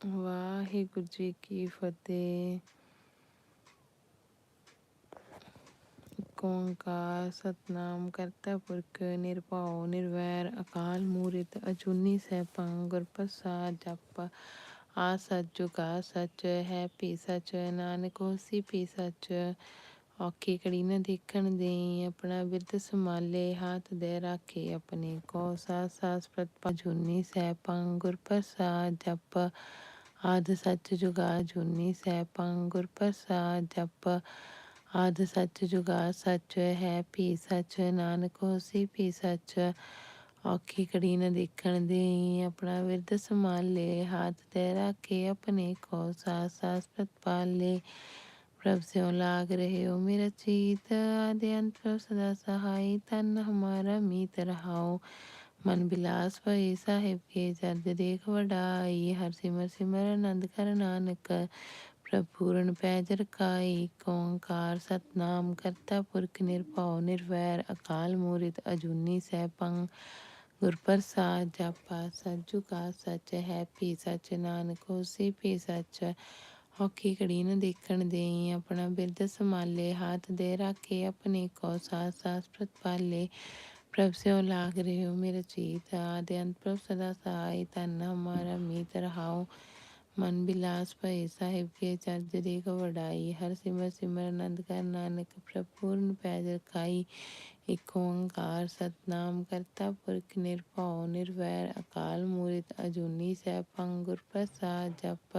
ਵਾਹਿਗੁਰੂ ਜੀ ਕੀ ਫਤਿਹ। ਓੰਕਾਰ ਸਤਨਾਮ ਕਰਤਾ ਪੁਰਖ ਨਿਰਭਉ ਨਿਰਵੈਰ ਅਕਾਲ ਮੂਰਤ ਅਜੂਨੀ ਸੈਭੰ ਗੁਰ ਪ੍ਰਸਾਦ ਜਪ। ਆ ਸੱਚ ਜੁਗਾ ਸੱਚ ਹੈ ਪੀ ਸਚ, ਨਾਨਕ ਹੋਸੀ ਭੀ ਸੱਚ। ਔਖੀ ਕੜੀ ਨ ਦੇਖਣ ਦੇ ਆਪਣਾ ਬਿਰਧ ਸੰਭਾਲੇ, ਹਾਥ ਦੇ ਰੱਖੇ ਆਪਣੇ ਕੋ। ਸਾਸ ਸਾਸ ਪ੍ਰਤਪਾ ਜੁਨੀ ਸੈਭੰ ਗੁਰ ਪ੍ਰਸਾਦ ਜਪ। ਆਦ ਸੱਚ ਜੁਗਾ ਜੁਨੀ ਸੈਭੰ ਗੁਰ ਪ੍ਰਸਾਦ ਜਪ। ਆਦ ਸੱਚ ਜੁਗਾ ਸੱਚ ਹੈ, ਭੀ ਸਚ ਨਾਨਕ ਹੋਸੀ, ਭੀ ਸੱਚ ਔਖੀ ਕੜੀ ਨ ਦੇਖਣ ਦੇ ਆਪਣਾ ਵਿਰਧ ਸੰਭਾਲੇ, ਹਾਥ ਤੇ ਰਾਖੇ ਆਪਣੇ ਕੋ ਸਾਸ ਸਾਸ ਪ੍ਰਤਪਾਲੇ ਪ੍ਰਭ ਸਿਉ ਲਾਗ ਰਹੇ ਹੋ ਮੇਰਾ ਚੀਤ, ਆਦਿ ਅੰਤ ਸਦਾ ਸਹਾਈ, ਤਨ ਹਮਾਰਾ ਮੀਤ ਰਹਾਓ। ਮਨ ਬਿਲਾਸ ਭਈ ਸਾਹਿਬ ਕੇ ਜਦ ਦੇਖ ਵਡਾਈ, ਹਰ ਸਿਮਰ ਸਿਮਰ ਆਨੰਦ ਕਰ ਨਾਨਕ, ਪ੍ਰਭ ਪੈਜ ਰਖਾਈ ਓੰਕਾਰ ਸਤਨਾਮ ਕਰਤਾ ਪੁਰਖ ਨਿਰਭਉ ਨਿਰਵੈਰ, ਅਕਾਲ ਮੂਰਤ ਅਜੂਨੀ ਸੈਭੰ ਗੁਰ ਪ੍ਰਸਾਦ ਜਪਾ ਸੱਚੁ ਕਾ ਸੱਚ, ਹੈ ਪੀ ਸੱਚ ਨਾਨਕ, ਹੋਸੀ ਭੀ ਸੱਚ। ਔਖੀ ਘੜੀ ਨ ਦੇਖਣ ਦੇਈ, ਆਪਣਾ ਬਿਰਦ ਸੰਭਾਲੇ, ਹਾਥ ਦੇ ਰਾਖੇ, ਆਪਣੇ ਕੋ ਸਾਸ ਸਾਸ ਪ੍ਰਤਪਾਲੇ। ਪ੍ਰਭ ਸਿਉ ਲਾਗ ਰਹੇ ਹੋ ਮੇਰੇ ਚੀਤ ਆਦਿ ਅੰਤ ਪ੍ਰਭ ਸਦਾ ਸਹਾਈ ਤਨ ਹਮਾਰਾ ਮੀਤ ਰਹਾਓ ਮਨ ਬਿਲਾਸ ਭਏ ਸਾਹਿਬ ਕੇ ਚਰਜ ਦੇਖ ਵਡਾਈ ਹਰ ਸਿਮਰ ਸਿਮਰ ਆਨੰਦ ਕਰ ਨਾਨਕ ਪ੍ਰਭ ਪੂਰਨ ਪੈਜ ਰਖਾਈ ਇਕ ਓੰਕਾਰ ਸਤਨਾਮ ਕਰਤਾ ਪੁਰਖ ਨਿਰਭਉ ਨਿਰਵੈਰ ਅਕਾਲ ਮੂਰਤ ਅਜੂਨੀ ਸੈਭੰ ਗੁਰ ਪ੍ਰਸਾਦ ਜਪ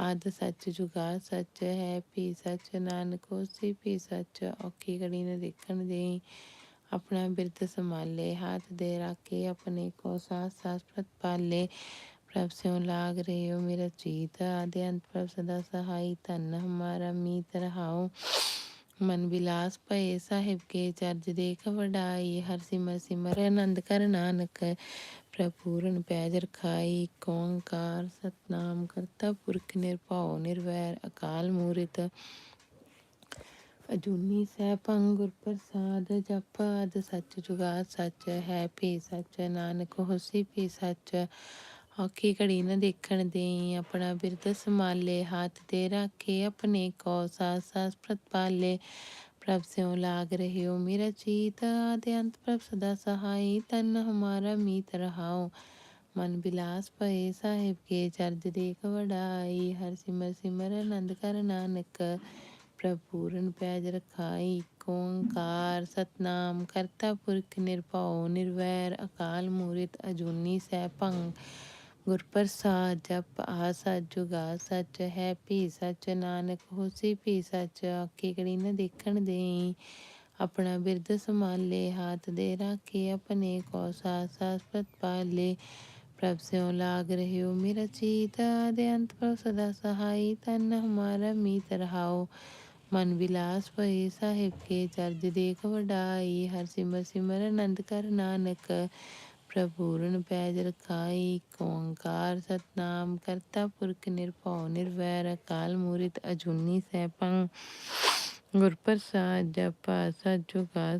ਆਦ ਸੱਚ ਜੁਗਾ ਸੱਚ ਹੈ ਭੀ ਸੱਚ ਨਾਨਕ ਹੋਸੀ ਭੀ ਸੱਚ ਔਖੀ ਘੜੀ ਨ ਦੇਖਣ ਦੇ ਆਪਣਾ ਬਿਰਧ ਸੰਭਾਲੇ, ਹਾਥ ਦੇ ਰਾਖੇ, ਆਪਣੇ ਕੋ ਸਾਸ ਸਾਸ ਪ੍ਰਭ ਸਿਉ ਲਾਗ ਰਹੇ ਹੋ ਮੇਰਾ ਚੀਤ ਆਦਿ ਅੰਤ ਪ੍ਰਭ ਸਦਾ ਸਹਾਈ ਤਨ ਹਮਾਰਾ ਮੀਤ ਰਹਾਓ ਮਨ ਬਿਲਾਸ ਭਏ, ਸਾਹਿਬ ਕੇ ਚਰਜ ਦੇਖ ਵਡਾਈ, ਹਰ ਸਿਮਰ ਸਿਮਰ ਆਨੰਦ ਕਰ ਨਾਨਕ। ਪ੍ਰਪੂਰਨ ਪੈਜ ਰਖਾਈ ਓੰਕਾਰ ਸਤਨਾਮ ਕਰਤਾ ਪੁਰਖ ਨਿਰਭਉ ਨਿਰਵੈਰ ਅਕਾਲ ਮੂਰਤ। ਅਜੂਨੀ ਸੈਭੰ ਗੁਰ ਪ੍ਰਸਾਦ, ਜਪ ਆਦ ਸੱਚ ਜੁਗਾ ਸੱਚ ਹੈ, ਭੀ ਸੱਚ ਨਾਨਕ ਹੋਸੀ ਭੀ ਸੱਚ ਔਖੀ ਘੜੀ ਨ ਦੇਖਣ ਦੇ ਆਪਣਾ ਬਿਰਧ ਸੰਭਾਲੇ, ਹਾਥ ਤੇ ਰਾਖੇ, ਆਪਣੇ ਕੋ ਸਾਸ ਸਾਸ ਪ੍ਰਤਪਾਲੇ ਪ੍ਰਭ ਸਿਉ ਲਾਗ ਰਹੇ ਮੇਰਾ ਚੀਤ, ਆਦਿ ਅੰਤ ਪ੍ਰਭ ਸਦਾ ਸਹਾਈ, ਤਨ ਹਮਾਰਾ ਮੀਤ ਰਹਾਓ ਮਨ ਬਿਲਾਸ ਪਏ ਸਾਹਿਬ ਕੇ ਚਰਜ ਦੇਖ ਵਡਾਈ, ਹਰ ਸਿਮਰ ਸਿਮਰ, ਆਨੰਦ ਕਰ ਨਾਨਕ। ਪ੍ਰਭ ਪੂਰਨ ਪੈਜ ਰਖਾਈ, ਓੰਕਾਰ ਸਤਨਾਮ, ਕਰਤਾ ਪੁਰਖ ਨਿਰਭਉ, ਨਿਰਵੈਰ ਅਕਾਲ ਮੂਰਤ ਅਜੂਨੀ ਸੈਭੰ ਗੁਰ ਪ੍ਰਸਾਦ ਜਪ ਆ ਸੱਚ ਜੁਗਾ ਸੱਚ, ਹੈ ਭੀ ਸੱਚ, ਨਾਨਕ ਹੋਸੀ ਭੀ ਸੱਚ, ਆਖੀ ਘੜੀ ਨ ਦੇਖਣ ਦੇਈ। ਆਪਣਾ ਬਿਰਦ ਸੰਭਾਲੇ, ਹਾਥ ਦੇ ਰਾਖੇ, ਆਪਣੇ ਕੋ ਸਾਸ ਸਾਸ ਪ੍ਰਤਪਾਲੇ ਪ੍ਰਭ ਸਿਉ ਲਾਗ ਰਹੇ ਮੇਰਾ ਚੀਤ, ਆਦਿ ਅੰਤ ਪ੍ਰਭ ਸਦਾ ਸਹਾਈ, ਤਨ ਹਮਾਰਾ ਮੀਤ ਰਹਾਓ। ਮਨ ਵਿਲਾਸ ਭਏ ਸਾਹਿਬ ਕੇ ਚਰਜ ਦੇਖ ਵਡਾਈ, ਹਰ ਸਿਮਰ ਸਿਮਰ ਆਨੰਦ ਕਰ ਨਾਨਕ ਪ੍ਰਭ ਪੂਰਨ ਪੈਜ ਰਖਾਈ ਓੰਕਾਰ ਸਤਨਾਮ ਕਰਤਾ ਪੁਰਖ ਨਿਰਭਉ ਨਿਰਵੈਰ, ਅਕਾਲ ਮੂਰਤ ਅਜੂਨੀ ਸੈਭੰ। ਗੁਰ ਪ੍ਰਸਾਦ ਜਪਾ ਸੱਚ ਜੁਗਾ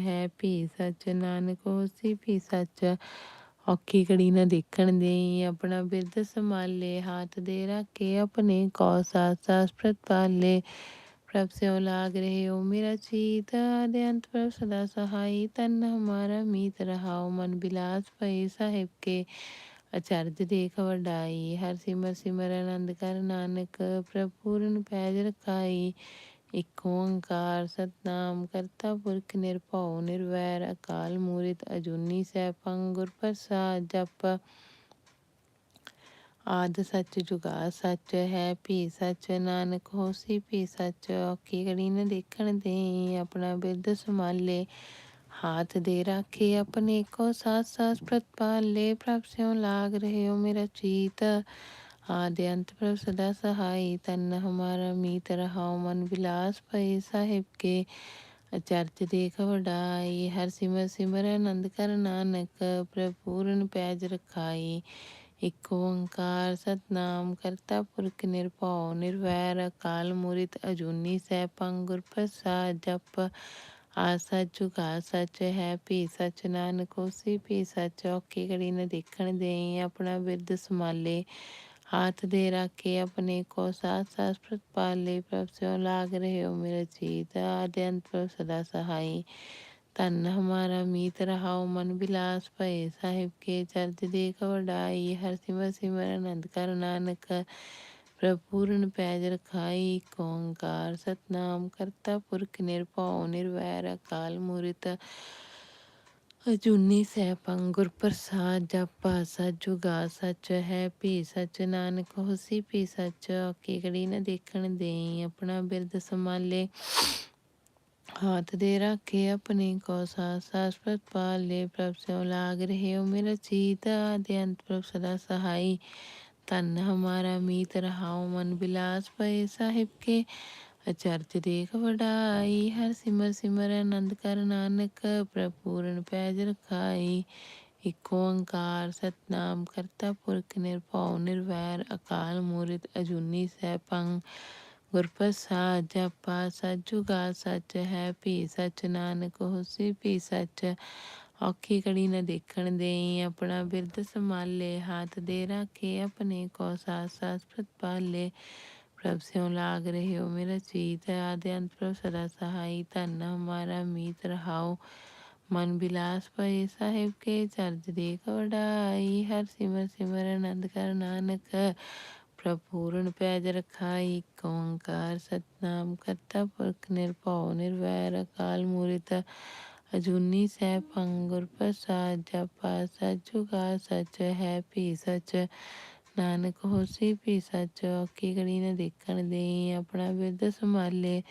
ਹੈ ਭੀ ਸਚ, ਨਾਨਕ ਹੋਸੀ ਭੀ ਸਚ। ਔਖੀ ਕੜੀ ਨਾ ਦੇਖਣ ਦੇ ਆਪਣਾ ਬਿਰਧ ਸੰਭਾਲੇ, ਹਾਥ ਦੇ ਰਾਖੇ ਆਪਣੇ ਕੋ ਸਾਸ ਸਾਸ ਪ੍ਰਤਪਾਲੇ ਪ੍ਰਭ ਸਿਉ ਲਾਗ ਰਹੇ ਹੋ ਮੇਰਾ ਚੀਤ ਆਦਿ ਅੰਤ ਪ੍ਰਭ ਸਦਾ ਸਹਾਈ ਤਨ ਹਮਾਰਾ ਮੀਤ ਰਹਾਓ ਮਨ ਬਿਲਾਸ ਭਏ ਸਾਹਿਬ ਕੇ ਅਚਰਜ ਦੇਖ ਵਡਾਈ ਹਰ ਸਿਮਰ ਸਿਮਰ ਆਨੰਦ ਕਰ ਨਾਨਕ ਪ੍ਰਭ ਪੂਰਨ ਪੈਜ ਰਖਾਈ ਇਕ ਓੰਕਾਰ ਸਤਨਾਮ ਕਰਤਾ ਪੁਰਖ ਨਿਰਭਉ ਨਿਰਵੈਰ ਅਕਾਲ ਮੂਰਤ ਅਜੂਨੀ ਸੈਭੰ ਗੁਰ ਪ੍ਰਸਾਦ ਜਪ ਆਦ ਸੱਚ ਜੁਗਾ, ਸੱਚ ਹੈ ਭੀ ਸੱਚ ਨਾਨਕ ਹੋਸੀ ਭੀ ਸੱਚ। ਔਖੀ ਘੜੀ ਨ ਦੇਖਣ ਦੇ ਆਪਣਾ ਬਿਰਧ ਸੰਭਾਲੇ। ਹਾਥ ਦੇ ਰਾਖੇ ਆਪਣੇ ਕੋ ਸਾਸ ਸਾਸ ਪ੍ਰਤਪਾਲੇ ਪ੍ਰਭ ਸਿਉ ਲਾਗ ਰਹੇ ਮੇਰਾ ਚੀਤ। ਆਦਿ ਅੰਤ ਪ੍ਰਭ ਸਦਾ ਸਹਾਈ। ਤਨ ਹਮਾਰਾ ਮੀਤ ਰਹਾਓ ਮਨ ਬਿਲਾਸ ਪਏ ਸਾਹਿਬ ਕੇ। ਅਚਰਜ ਦੇਖ ਵਡਾਈ, ਹਰ ਸਿਮਰ ਸਿਮਰ ਆਨੰਦ ਕਰ ਨਾਨਕ। ਪ੍ਰਪੂਰਨ ਪੈਜ ਰਖਾਈ। ਇੱਕ ਓੰਕਾਰ ਸਤਨਾਮ ਕਰਤਾ ਪੁਰਖ ਨਿਰਭਉ, ਨਿਰਵੈਰ ਅਕਾਲ ਮੂਰਿਤ ਅਜੂਨੀ ਸੈਭੰ ਗੁਰ ਪ੍ਰਸਾਦ ਜਪ। ਆਸਾ ਜੁਗਾ ਸੱਚ ਹੈ, ਭੀ ਸਚ ਨਾਨਕ ਉਸੀ ਭੀ ਸਚ ਔਕੀ ਘੜੀ ਨ ਦੇਖਣ ਦੇਈ। ਆਪਣਾ ਬਿਰਦ ਸਮਾਲੇ ਹਾਥ ਦੇ ਰਾਖੇ ਆਪਣੇ ਕੋ ਸਾਥ ਸਾਥ ਪ੍ਰਤਪਾਲੇ। ਪ੍ਰਭ ਸਿਉ ਲਾਗ ਰਹੇ ਹੋ ਮੇਰਾ ਜੀਤ, ਆਦਿ ਅੰਤ ਸਦਾ ਸਹਾਈ। ਧੰਨ ਹਮਾਰਾ ਮੀਤ ਰਹਾਉ, ਮਨ ਬਿਲਾਸ ਭਏ। ਸਾਹਿਬ ਕੇ ਚਰਜ ਦੇ ਕਵੜਾਈ ਹਰ ਸਿਮਰ ਸਿਮਰ ਅਨੰਦ ਕਰ ਨਾਨਕ। ਪ੍ਰਪੂਰਨ ਪੈਜ ਰਖਾਈ ਓੰਕਾਰ ਸਤਨਾਮ ਕਰਤਾ ਪੁਰਖ ਨਿਰਭਉ, ਨਿਰਵੈਰ ਅਕਾਲ ਮੂਰਤ। ਅਜੂਨੀ ਸਹਿ ਗੁਰ ਪ੍ਰਸਾਦ ਜਪਾ ਸਜੁਗਾ ਸਚ ਹੈ ਭੀ ਸਚ। ਨਾਨਕ ਹੋਸੀ ਭੀ ਸਚ ਕੇਕੜੀ ਨ ਦੇਖਣ ਦੇਈ, ਆਪਣਾ ਬਿਰਦ ਸੰਭਾਲੇ। हाथ दे रखे अपने को साथ सास पाले प्रभ से लाग रहे हो मेरा चीत आदि अंत प्रभ सदा सहाई तन हमारा मीत रहाओ मन बिलास पए साहिब के ਅਚਰਜ ਦੇਖ ਵਡਾਈ ਹਰ ਸਿਮਰ ਸਿਮਰ ਆਨੰਦ ਕਰ ਨਾਨਕ ਪ੍ਰਪੂਰਨ ਪੈਜ ਰਖਾਈ ਇਕ ਓੰਕਾਰ ਸਤਨਾਮ ਕਰਤਾ ਪੁਰਖ ਨਿਰਭਉ ਨਿਰਵੈਰ ਅਕਾਲ ਮੂਰਤ ਅਜੂਨੀ ਸੈਭੰ ਗੁਰਪਤ ਸਾਚ ਆਪਾ ਸਜੁਗਾ ਸੱਚ ਹੈ, ਭੀ ਸੱਚ ਨਾਨਕ, ਹੋਸੀ ਭੀ ਸੱਚ। ਔਖੀ ਕੜੀ ਨਾ ਦੇਖਣ ਦੇਈ, ਆਪਣਾ ਬਿਰਦ ਸੰਭਾਲੇ, ਹੱਥ ਦੇ ਰੱਖੇ, ਆਪਣੇ ਕੋ ਸਾਸ ਸਾਸ ਪ੍ਰਤਪਾਲੇ ਪ੍ਰਭ ਸਿਉ ਲਾਗ ਰਹੇ ਹੋ ਮੇਰਾ ਚੀਤ ਆਦਿ ਅੰਤ ਪ੍ਰਭ ਸਦਾ ਸਹਾਈ। ਧੰਨ ਹਮਾਰਾ ਮੀਤ ਰਹਾਓ, ਮਨ ਬਿਲਾਸ ਪਏ ਸਾਹਿਬ ਕੇ, ਚਰਜ ਦੇ ਕਵੜਾਈ ਹਰ ਸਿਮਰ ਸਿਮਰ, ਆਨੰਦ ਕਰ ਨਾਨਕ। ਪ੍ਰਭੂਰਨ ਪੈਜ ਰਖਾਈ ਓੰਕਾਰ ਸਤਨਾਮ ਕਰਤਾ, ਪੁਰਖ ਨਿਰਭਉ ਨਿਰਵੈਰ ਅਕਾਲ ਮੂਰਤ, ਅਜੂਨੀ ਸਹਿ ਪੰਗੁਰ ਪ੍ਰਸਾਦ, ਜਪਾ ਸਚੁਗਾ ਸਚ, ਹੈ ਭੀ ਸਚ, ਨਾਨਕ ਹੋਸੀ ਭੀ ਸਚ ਕੀ ਗੜੀ ਨੇ ਦੇਖਣ ਦੇ ਆਪਣਾ ਬਿਰਧ ਸੰਭਾਲੇ,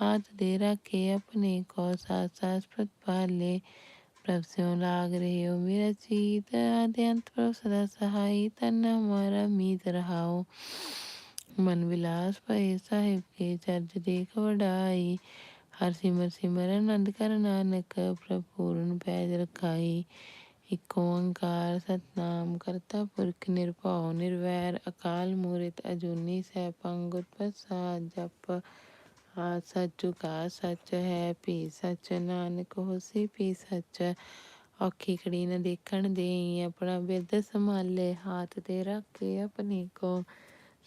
ਹਾਥ ਦੇ ਰੱਖੇ ਆਪਣੇ ਕੋ, ਸਾਥ ਸਾਥ ਪ੍ਰਤਪਾਲੇ प्रभ से लाग रहे हो मेरा चीत आदि अंत प्रभ सदा सहाई तन हमारा मीत रहाओ मन विलास भय साहिब के चर्च देख वडाई हर सिमर सिमर आनंद कर नानक प्रपूर्ण पैज रखाई ਇਕ ਓੰਕਾਰ ਸਤਨਾਮ ਕਰਤਾ ਪੁਰਖ ਨਿਰਭਉ ਨਿਰਵੈਰ ਅਕਾਲ ਮੂਰਤ ਅਜੂਨੀ ਸੈਭੰ ਗੁਰ ਪ੍ਰਸਾਦ ਜਪ ਆ ਸੱਚੂ ਕਾ ਸੱਚ ਹੈ, ਭੀ ਸੱਚ ਨਾਨਕ ਹੋਸੀ ਭੀ ਸੱਚ ਔਖੀ ਕੜੀ ਨ ਦੇਖਣ ਦੇਈ, ਆਪਣਾ ਬਿਰਦ ਸੰਭਾਲੇ, ਹਾਥ ਤੇ ਰੱਖੇ ਆਪਣੇ ਕੋ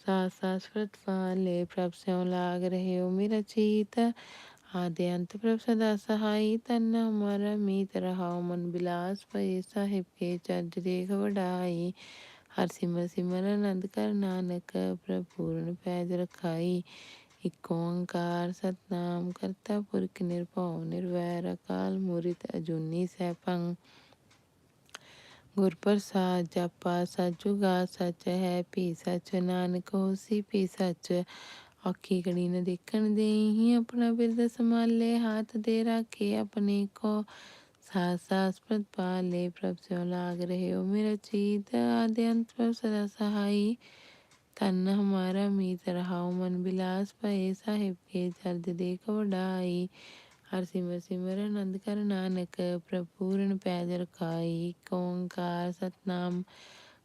ਸਾਸ ਸਾਸ ਪ੍ਰਤਪਾਨ ਲੈ ਪ੍ਰਭ ਸਿਉ ਲਾਗ ਰਹੇ ਹੋ ਮੇਰਾ ਚੀਤ। ਆਦਿ ਅੰਤ ਪ੍ਰਭ ਸਦਾ ਸਹਾਈ, ਤਨ ਹਮਾਰਾ ਮੀਤ ਰਹਾਉ ਮਨ ਬਿਲਾਸ ਪਏ ਸਾਹਿਬ ਕੇ ਚੱਜ ਦੇਖ ਵਡਾਈ। ਹਰ ਸਿਮਰ ਸਿਮਰ ਆਨੰਦ ਕਰ ਨਾਨਕ, ਪ੍ਰਭ ਪੂਰਨ ਪੈਜ ਰਖਾਈ। एक ओंकार सतनाम करता पुरख निर्भव, निर्वैर अकाल मूरित अजूनी सैफंग गुर प्रसाद जापा सच उगा सच है, पी सच नानक हो सी पी सच औखी कड़ी न देखण दे ही अपना बिरद संभाले, हाथ दे राखे अपने को। सास सास प्रत पाले, प्रभ से लाग रहे हो मेरा चीत। आद्यंत सदा सहाई ਤਨ ਹਮਾਰਾ ਮੀਤ ਰਹਾਉ, ਮਨ ਬਿਲਾਸ ਭਏ ਸਾਹਿਬ ਕੇ ਚਰਜ ਦੇਖ ਵਡਾਈ। ਹਰ ਸਿਮਰ ਸਿਮਰ ਆਨੰਦ ਕਰ ਨਾਨਕ ਪ੍ਰਪੂਰਨ ਪੈਜ ਰਖਾਈ। ਓੰਕਾਰ ਸਤਨਾਮ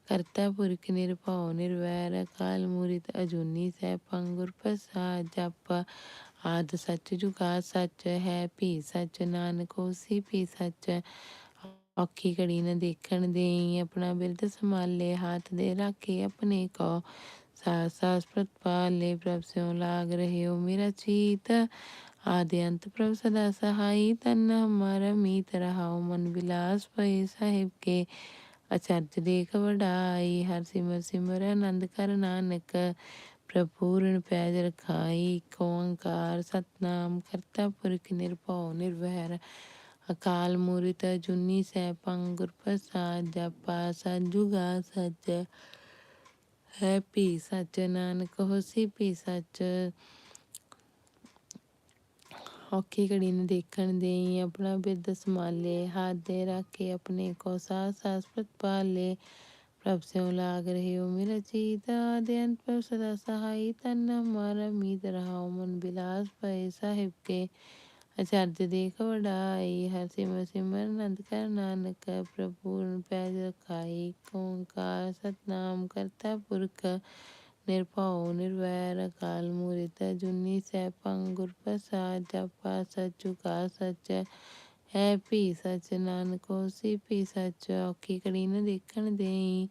ਕਰਤਾ ਪੁਰਖ ਨਿਰਭਉ, ਨਿਰਵੈਰ ਅਕਾਲ ਮੂਰਤ ਅਜੂਨੀ ਸੈਭੰ ਗੁਰ ਪ੍ਰਸਾਦ ਜਪ। ਆਦ ਸੱਚ ਜੁਗਾ ਸੱਚ ਹੈ, ਭੀ ਸੱਚ ਨਾਨਕ ਹੋਸੀ ਭੀ ਸੱਚ। ਔਖੀ ਘੜੀ ਨ ਦੇਖਣ ਦੇਈ, ਆਪਣਾ ਬਿਰਧ ਸੰਭਾਲੇ, ਹੱਥ ਦੇ ਰੱਖੇ ਆਪਣੇ ਕੋ ਸਾਸ ਸਾਸ ਪ੍ਰਤਪਾਲੇ ਪ੍ਰਭ ਸਿਉ ਲਾਗ ਰਹੇ ਹੋ ਮੇਰਾ ਚੀਤ ਆਦਿ ਅੰਤ ਪ੍ਰਭ ਸਦਾ ਸਹਾਈ ਤਨ ਹਮਾਰਾ ਮੀਤ ਰਹਾਉ ਮਨ ਬਿਲਾਸ ਭਏ ਸਾਹਿਬ ਕੇ ਅਚਰਜ ਦੇਖ ਵਡਾਈ ਹਰ ਸਿਮਰ ਸਿਮਰ ਆਨੰਦ ਕਰ ਨਾਨਕ ਪ੍ਰਪੂਰਨ ਪੈਜ ਰਖਾਈ ਓੰਕਾਰ ਸਤਨਾਮ ਕਰਤਾ ਪੁਰਖ ਨਿਰਭਉ ਨਿਰਵੈਰ ਅਕਾਲ ਮੂਰਤ ਜੁਨੀ ਸੈਭੰ ਗੁਰ ਪ੍ਰਸਾਦ ਜਪਾ ਸਜੁਗਾ ਸਚ ਹੈ ਭੀ ਸੱਚ ਨਾਨਕ ਹੋਸੀ ਭੀ ਸਚ। ਔਖੀ ਘੜੀ ਨੂੰ ਦੇਖਣ ਦੇਈ, ਆਪਣਾ ਬਿਰਦ ਸੰਭਾਲੇ, ਹੱਥ ਦੇ ਕੇ ਆਪਣੇ ਕੋ ਸਾਸ ਸਾਸ ਪ੍ਰਤਪਾਲੇ ਪ੍ਰਭ ਸੇ ਲਾਗ ਰਹੇ ਹੋ ਮੇਰਾ ਚੀਤਾ ਆਦਿ ਅੰਤ ਪ੍ਰਭ ਸਦਾ ਸਹਾਈ, ਤਨ ਹਮਾਰਾ ਮੀਤ ਰਹਾਉ ਮਨ ਬਿਲਾਸ ਭਏ ਸਾਹਿਬ ਕੇ। ਅਚਰਜ ਦੇਖ ਵਡਾਈ ਹਰ ਸਿਮਰ ਸਿਮਰ ਆਨੰਦ ਕਰ ਨਾਨਕ ਪ੍ਰਪੂਰਨ ਪੈਜ ਰਖਾਈ ਓੰਕਾਰ ਸਤਨਾਮ ਕਰਤਾ ਪੁਰਖ ਨਿਰਭਉ ਨਿਰਵੈਰ ਅਕਾਲ ਮੂਰਤ ਜੁਨੀ ਸੈਭੰ ਗੁਰ ਪ੍ਰਸਾਦ ਜਪਾ ਸਚੁ ਕਾ ਸਚ ਹੈ ਭੀ ਸਚ ਨਾਨਕ ਹੋਸੀ ਭੀ ਸਚ ਔਖੀ ਕੜੀ ਨ ਦੇਖਣ ਦੇਈ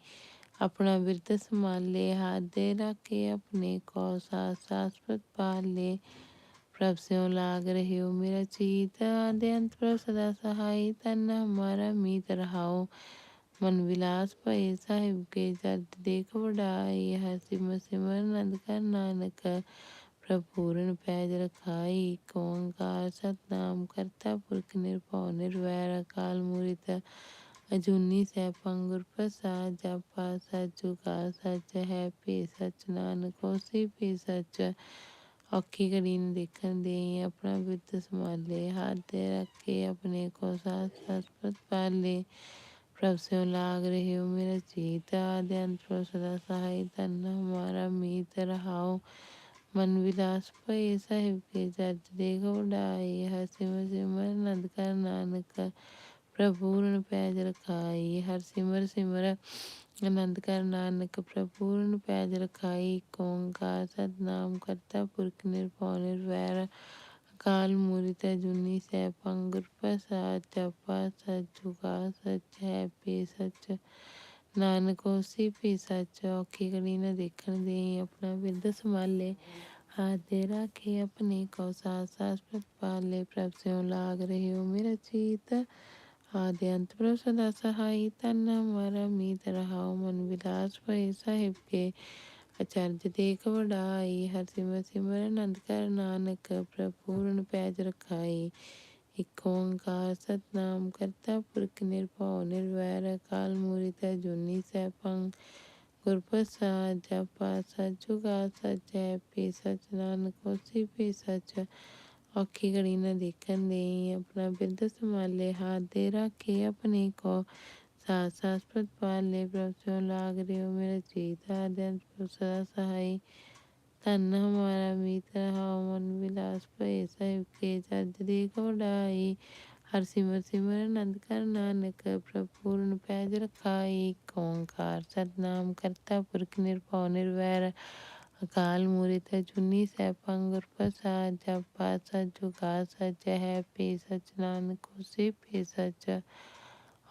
ਆਪਣਾ ਬਿਰਤ ਸੰਭਾਲੇ ਹੱਥ ਦੇ ਰੱਖੇ ਆਪਣੇ ਕੋ ਸਾਸ ਸਾਸ ਪ੍ਰਤ ਪਾਲੇ ਪ੍ਰਭ ਸਿਉ ਲਾਗ ਰਹਿਓ, ਮੇਰਾ ਚੀਤ ਆਦੇ ਅੰਤ ਪ੍ਰਭ ਸਦਾ ਸਹਾਈ ਤਨ ਹਮਾਰਾ ਮੀਤ ਰਹਾਓ। ਮਨ ਵਿਲਾਸ ਭਏ, ਸਾਹਿਬ ਕੇ ਜਦ ਦੇਖ ਵਡਾਈ ਹਰ ਸਿਮ ਸਿਮਰ ਨੰਦ ਕਰ ਨਾਨਕ ਪ੍ਰਭੂਰਨ ਪੈਜ ਰਖਾਈ। ਓੰਕਾਰ ਸਤਨਾਮ ਕਰਤਾ ਪੁਰਖ ਨਿਰਭਉ, ਨਿਰਵੈਰ ਅਕਾਲ ਮੂਰਤ, ਅਜੂਨੀ ਸੈਭੰ ਗੁਰ ਪ੍ਰਸਾਦ, ਜਪਾ ਸਚ ਜੁਗਾ ਸਚ, ਹੈ ਪੀ ਸਚ, ਨਾਨਕ ਹੋਸੀ ਪੇ ਸਚ। ਔਖੀ ਘੜੀ ਨੂੰ ਦੇਖਣ ਦੇ ਆਪਣਾ ਬਿਰਤ ਸੰਭਾਲੇ, ਹੱਥ ਤੇ ਰੱਖੇ ਆਪਣੇ ਕੋ ਸਾਥ ਸਾਥ ਪਾਲੇ। ਪ੍ਰਭ ਸਿਉ ਲਾਗ ਰਹਿਓ ਮੇਰਾ ਚੀਤ ਆਦਿ ਅੰਤ ਪ੍ਰਭ ਸਦਾ ਸਹਾਈ ਤਨ ਹਮਾਰਾ ਮੀਤ ਰਹਾਓ। ਮਨ ਵਿਲਾਸ ਭਏ, ਸਾਹਿਬ ਕੇ ਜਜ ਦੇਖ ਉਡਾਈ ਹਰ ਸਿਮਰ ਸਿਮਰ ਨੰਦ ਕਰ ਨਾਨਕ। ਪ੍ਰਭੂਰਨ ਪੈਜ ਰਖਾਈ ਹਰ ਸਿਮਰ ਸਿਮਰ ਆਨੰਦ ਕਰ ਨਾਨਕ ਪ੍ਰਭੂਰਨ ਪੈਜ ਰਖਾਈ ਓੰਕਾਰ ਸਤਨਾਮ ਕਰਤਾ ਪੁਰਖ ਨਿਰਭਉ ਨਿਰਵੈਰ ਅਕਾਲ ਮੂਰਤ ਜੁਨੀ ਸੈਭੰ ਗੁਰ ਪ੍ਰਸਾਦ ਜਪਾ ਸਚ ਜੁਗਾ ਸਚ ਹੈ ਪੀ ਸਚ ਨਾਨਕ ਹੋਸੀ ਪੀ ਸਚ ਔਖੀ ਘੜੀ ਨਾ ਦੇਖਣ ਦੇ ਆਪਣਾ ਬਿਰਦ ਸੰਭਾਲੇ ਹੱਥ ਦੇ ਰਾਖੇ ਆਪਣੇ ਕੋ ਸਾਸ ਸਾਸ ਪ੍ਰਤ ਪਾਲੇ ਪ੍ਰਭ ਸਿਉ ਲਾਗ ਰਹਿਓ ਮੇਰਾ ਚੀਤ ਆਦਿ ਅੰਤ ਪ੍ਰਭ ਸਦਾ ਸਹਾਈ ਤਨ ਹਮਾਰਾ ਮੀਤ ਰਹਾਓ ਸਾਹਿਬ ਕੇ ਅਚਰਜ ਦੇਖ ਵਡਾਈ ਹਰ ਸਿਮਰ ਸਿਮਰ ਆਨੰਦ ਕਰ ਨਾਨਕ ਪ੍ਰਪੂਰਨ ਪੈਜ ਰਖਾਈ ਇਕ ਓੰਕਾਰ ਸਤਨਾਮ ਕਰਤਾ ਪੁਰਖ ਨਿਰਭਉ ਨਿਰਵੈਰ ਅਕਾਲ ਮੂਰਤ ਜੁਨੀ ਸੈਭੰ ਗੁਰ ਪ੍ਰਸਾਦ ਜਪਾ ਸਚ ਜੁਗਾ ਪੀ ਸਚ ਨਾਨਕ ਹੋਸੀ ਪੀ ਸਚ ਔਖੀ ਘੜੀ ਨਾ ਦੇਖਣ ਦੇ ਆਪਣਾ ਬਿਰਦ ਸੰਭਾਲੇ ਹੱਥ ਦੇ ਰੱਖੇ ਆਪਣੇ ਕੋ ਸਾਸ ਸਾਸ ਪ੍ਰਤ ਪਾਲੇ ਪ੍ਰਭ ਸਿਉ ਲਾਗ ਰਿਓ ਮੇਰਾ ਚੀਤਾ ਅਦੰਤ ਪ੍ਰਭ ਸਦਾ ਸਹਾਈ ਤਨ ਹਮਾਰਾ ਮੀਤ ਰਹਾਉ ਮਨ ਵਿਲਾਸ ਭਏ ਸਾਹਿਬ ਕੇ ਜਜ ਦੇ ਕੋਡਾਈ ਹਰ ਸਿਮਰ ਸਿਮਰ ਆਨੰਦ ਕਰ ਨਾਨਕ ਪ੍ਰਪੂਰਨ ਪੈਜ ਰਖਾਈ ਓੰਕਾਰ ਸਤਨਾਮ ਕਰਤਾ ਪੁਰਖ ਨਿਰਭਉ ਨਿਰਵੈਰ ਅਕਾਲ ਮੂਰਤ ਜੁਨੀ ਸੈਭੰ ਗੁਰ ਪ੍ਰਸਾਦ, ਜਪਾ ਸਚ ਜੁਗਾ ਸਚ ਹੈ, ਪੀ ਸਚ ਨਾਨਕ ਹੋਸੀ, ਪੀ ਸਚ।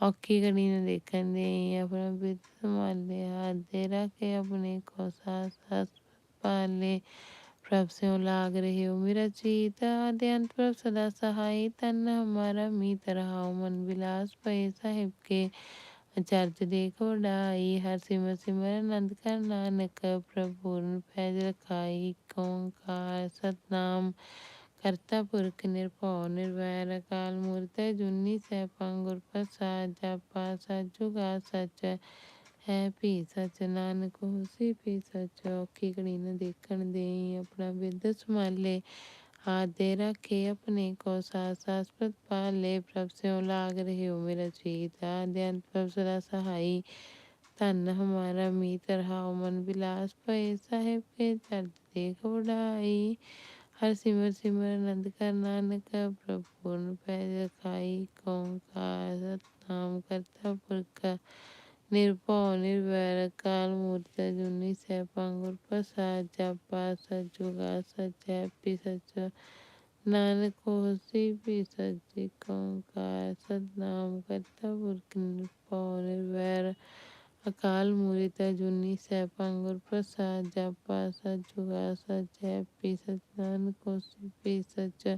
ਔਖੀ ਘੜੀ ਨੂੰ ਦੇਖਣ ਦੇ ਆਪਣਾ ਬਿਰਤ ਸੰਭਾਲੇ, ਹੱਥ ਦੇ ਰੱਖੇ ਆਪਣੇ ਕੋ ਸਾਸ ਸਾਸ ਪਾਲੇ। ਪ੍ਰਭ ਸਿਉ ਲਾਗ ਰਹੇ ਰਹਿਓ ਮੇਰਾ ਚੀਤ, ਆਦਿ ਅੰਤ ਪ੍ਰਭ ਸਦਾ ਸਹਾਈ। ਤਨ ਹਮਾਰਾ ਮੀਤ ਰਹਾਓ, ਮਨ ਵਿਲਾਸ ਪਏ ਸਾਹਿਬ ਕੇ। ਅਚਰਜ ਦੇਖ ਵਡਾਈ ਹਰ ਸਿਮਰ ਸਿਮਰ ਆਨੰਦ ਕਰ ਨਾਨਕ ਪ੍ਰਭੂਰਨ ਪੈਜ ਰਖਾਈ, ਓੰਕਾਰ, ਸਤਨਾਮ ਕਰਤਾ ਪੁਰਖ ਨਿਰਭਉ, ਨਿਰਵੈਰ ਅਕਾਲ ਮੂਰਤ, ਜੁਨੀ ਸੈਭੰ ਗੁਰ ਪ੍ਰਸਾਦ, ਜਪਾ ਸਚ ਸਚ, ਹੈ ਪੀ ਸਚ, ਨਾਨਕ ਹੋਸੀ ਪੀ ਸਚ, ਔਖੀ ਘੜੀ ਨ ਦੇਖਣ ਦੇ ਆਪਣਾ ਬਿਰਦ ਸੰਭਾਲੇ ਹਾਥ ਦੇ ਰੱਖੇ ਆਪਣੇ ਕੋ ਸਾਸ ਸਾਸ ਪ੍ਰਤ ਪਾਲੇ ਪ੍ਰਭ ਸਿਉ ਲਾਗ ਰਹਿਓ ਮੇਰਾ ਚੀਤ ਆਦਿ ਅੰਤ ਪ੍ਰਭ ਸਦਾ ਸਹਾਈ ਧਨ ਹਮਾਰਾ ਮੀਤ ਰਹਾਉ ਮਨ ਵਿਲਾਸ ਭਏ ਸਾਹਿਬ ਕੇ ਚਰਜ ਦੇਖ ਵਡਾਈ ਹਰ ਸਿਮਰ ਸਿਮਰ ਆਨੰਦ ਕਰ ਨਾਨਕ ਪ੍ਰਭੂਨ ਪੈਜ ਰਖਾਈ ਓੰਕਾਰ ਸਤਨਾਮ ਕਰਤਾ ਪੁਰਖ ਨਿਰਭਉ ਨਿਰਵੈਰ ਅਕਾਲ ਮੂਰਤ ਜੁਨੀ ਸੈਭੰ ਗੁਰ ਪ੍ਰਸਾਦ ਜਪਾ ਸਚ ਜੁਗਾ ਸਚ ਹੈ ਪੀ ਸਚ ਨਾਨਕ ਹੋਸੀ ਪੀ ਸਚ ਓੰਕਾਰ ਜੁਨੀ ਸੈਭੰ ਗੁਰ ਪ੍ਰਸਾਦ ਜਪਾ ਸਚ ਜੁਗਾ ਪੀ ਸਚ ਨਾਨਕ ਪੀ ਸਚ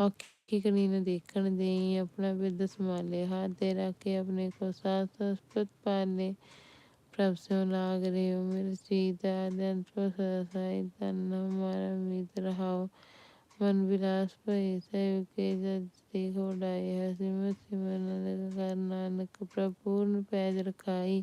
ਔਖੀ ਘੜੀ ਨੂੰ ਦੇਖਣ ਦੇ ਆਪਣਾ ਬਿਰਦ ਸੰਭਾਲੇ ਹੱਥ ਦੇ ਰੱਖੇ ਆਪਣੇ ਕੋ ਸਾਸ ਸਾਸ ਪ੍ਰਤ ਪਾਲੇ ਪ੍ਰਭ ਸਿਉ ਲਾਗ ਰਹਿਓ ਮੇਰੇ ਚੀਤ ਆਦਿ ਪ੍ਰਭ ਸਦਾ ਸਹਾਈ ਤਨ ਹਮਾਰਾ ਮੀਤ ਰਹਾਓ। ਮਨ ਵਿਲਾਸ ਭਏ, ਸਹਿਬ ਕੇ ਜਜ ਦੇਖ ਉਡਾਏ ਹੈ ਸਿਮਰ ਸਿਮਰ ਨੰਦ ਕਰ ਨਾਨਕ ਪ੍ਰਪੂਰਨ ਰਖਾਈ।